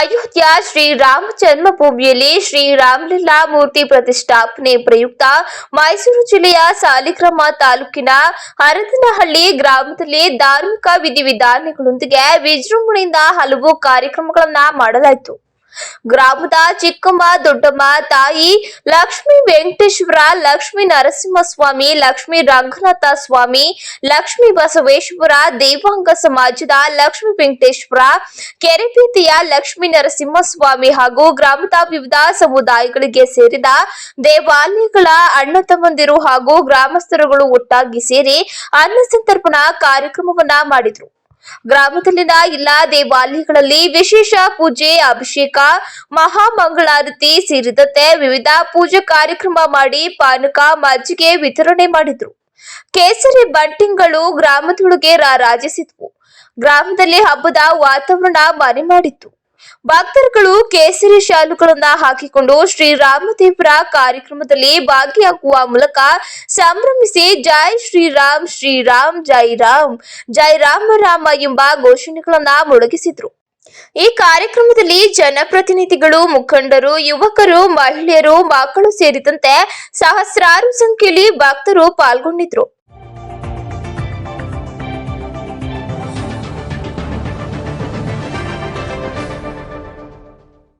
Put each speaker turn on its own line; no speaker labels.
ಅಯೋಧ್ಯ ಶ್ರೀರಾಮ ಜನ್ಮಭೂಮಿಯಲ್ಲಿ ಶ್ರೀರಾಮಲೀಲಾ ಮೂರ್ತಿ ಪ್ರತಿಷ್ಠಾಪನೆ ಪ್ರಯುಕ್ತ ಮೈಸೂರು ಜಿಲ್ಲೆಯ ಸಾಲಿಗ್ರಾಮ ತಾಲೂಕಿನ ಹರದನಹಳ್ಳಿ ಗ್ರಾಮದಲ್ಲಿ ಧಾರ್ಮಿಕ ವಿಧಿವಿಧಾನಗಳೊಂದಿಗೆ ವಿಜೃಂಭಣೆಯಿಂದ ಹಲವು ಕಾರ್ಯಕ್ರಮಗಳನ್ನ ಮಾಡಲಾಯಿತು. ಗ್ರಾಮದ ಚಿಕ್ಕಮ್ಮ, ದೊಡ್ಡಮ್ಮ, ತಾಯಿ ಲಕ್ಷ್ಮಿ ವೆಂಕಟೇಶ್ವರ, ಲಕ್ಷ್ಮೀ ನರಸಿಂಹಸ್ವಾಮಿ, ಲಕ್ಷ್ಮೀ ರಂಗನಾಥ ಸ್ವಾಮಿ, ಲಕ್ಷ್ಮಿ ಬಸವೇಶ್ವರ, ದೇವಾಂಗ ಸಮಾಜದ ಲಕ್ಷ್ಮಿ ವೆಂಕಟೇಶ್ವರ ಕೆರೆಪೀತಿಯ ಲಕ್ಷ್ಮೀ ನರಸಿಂಹಸ್ವಾಮಿ ಹಾಗೂ ಗ್ರಾಮದ ವಿವಿಧ ಸಮುದಾಯಗಳಿಗೆ ಸೇರಿದ ದೇವಾಲಯಗಳ ಅಣ್ಣ ತಮ್ಮಂದಿರು ಹಾಗೂ ಗ್ರಾಮಸ್ಥರುಗಳು ಒಟ್ಟಾಗಿ ಸೇರಿ ಅನ್ನ ಸಂತರ್ಪಣಾ ಕಾರ್ಯಕ್ರಮವನ್ನ ಮಾಡಿದ್ರು. ಗ್ರಾಮದಲ್ಲಿನ ಎಲ್ಲಾ ದೇವಾಲಯಗಳಲ್ಲಿ ವಿಶೇಷ ಪೂಜೆ, ಅಭಿಷೇಕ, ಮಹಾಮಂಗಳಾರತಿ ಸೇರಿದಂತೆ ವಿವಿಧ ಪೂಜಾ ಕಾರ್ಯಕ್ರಮ ಮಾಡಿ ಪಾನಕ, ಮಜ್ಜಿಗೆ ವಿತರಣೆ ಮಾಡಿದ್ರು. ಕೇಸರಿ ಬಂಟಿಂಗ್ಗಳು ಗ್ರಾಮದೊಳಗೆ ರಾರಾಜಿಸಿದ್ವು. ಗ್ರಾಮದಲ್ಲಿ ಹಬ್ಬದ ವಾತಾವರಣ ಮನೆ ಮಾಡಿತ್ತು ಭಕ್ತರುಗಳು ಕೇಸರಿ ಶಾಲುಗಳನ್ನ ಹಾಕಿಕೊಂಡು ಶ್ರೀರಾಮದೇವರ ಕಾರ್ಯಕ್ರಮದಲ್ಲಿ ಭಾಗಿಯಾಗುವ ಮೂಲಕ ಸಂಭ್ರಮಿಸಿ ಜೈ ಶ್ರೀರಾಮ್ ಶ್ರೀರಾಮ್ ಜೈ ರಾಮ್, ಜೈ ರಾಮ ರಾಮ ಎಂಬ ಘೋಷಣೆಗಳನ್ನ ಮೊಳಗಿಸಿದ್ರು. ಈ ಕಾರ್ಯಕ್ರಮದಲ್ಲಿ ಜನಪ್ರತಿನಿಧಿಗಳು, ಮುಖಂಡರು, ಯುವಕರು, ಮಹಿಳೆಯರು, ಮಕ್ಕಳು ಸೇರಿದಂತೆ ಸಹಸ್ರಾರು ಸಂಖ್ಯೆಯಲ್ಲಿ ಭಕ್ತರು ಪಾಲ್ಗೊಂಡಿದ್ರು.